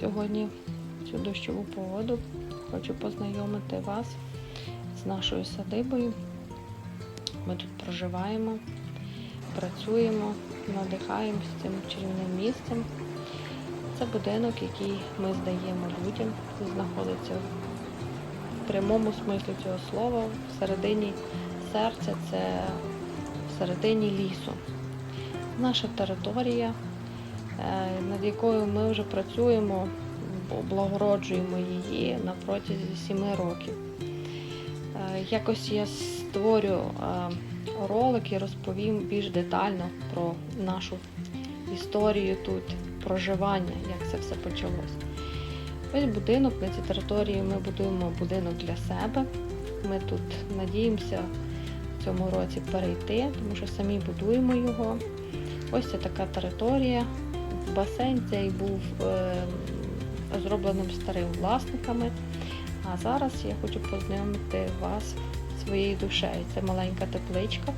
сьогодні цю дощову погоду. Хочу познайомити вас з нашою садибою. Ми тут проживаємо, працюємо, надихаємося цим чарівним місцем. Це будинок, який ми здаємо людям, знаходиться в прямому смислі цього слова, в середині серця, це в середині лісу. Наша територія, над якою ми вже працюємо, облагороджуємо її на протязі сіми років. Е, Якось я створю е, ролик і розповім більш детально про нашу історію тут, проживання, як це все почалось. Ось будинок на цій території ми будуємо будинок для себе. Ми тут надіємося в цьому році перейти, тому що самі будуємо його. Ось це така територія. Басейн цей був е, зробленим старим власниками. А зараз я хочу познайомити вас своєю душею. Це маленька тепличка,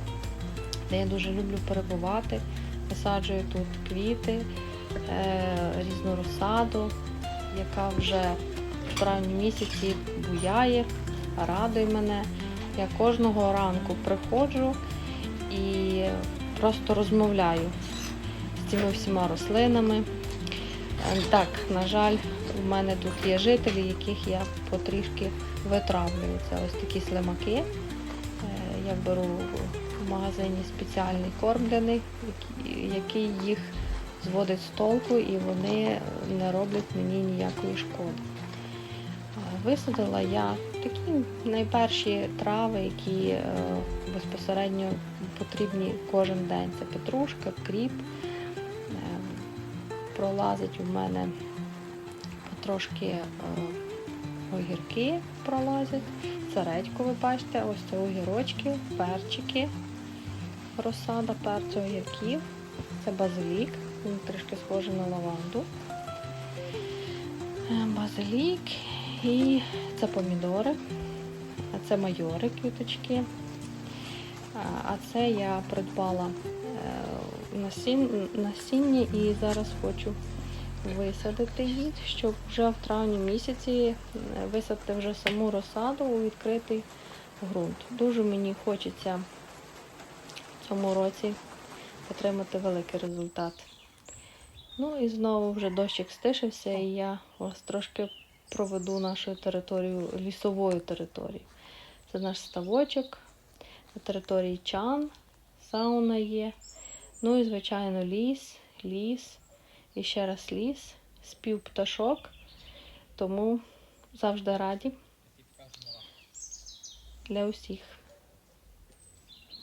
де я дуже люблю перебувати. Висаджую тут квіти, е, різну розсаду, яка вже в травні місяці буяє, радує мене. Я кожного ранку приходжу і просто розмовляю цими всіма рослинами. Е, Так, на жаль, у мене тут є жителі, яких я потрішки витравлюю. Це ось такі слимаки. Е, Я беру в магазині спеціальний корм для них, який- їх зводить з толку і вони не роблять мені ніякої шкоди. Е, Висадила я такі найперші трави, які безпосередньо потрібні кожен день. Це петрушка, кріп. Е, Пролазить у мене потрошки е, огірки пролазять. Це редько, ви бачите, ось це огірочки, перчики, розсада перцю огірків. Це базилік, він трішки схожий на лаванду. Е, Базилік і це помідори, а це майори квіточки. А а це я придбала е, насіння і зараз хочу висадити їх, щоб вже в травні місяці е, висадити вже саму розсаду у відкритий ґрунт. Дуже мені хочеться в цьому році отримати великий результат. Ну і знову вже дощик стишився, і я вас трошки проведу нашу територію, лісовою територією. Це наш ставочок на території чан, сауна є. Ну і, звичайно, ліс, ліс, і ще раз ліс, спів пташок. Тому завжди раді для усіх.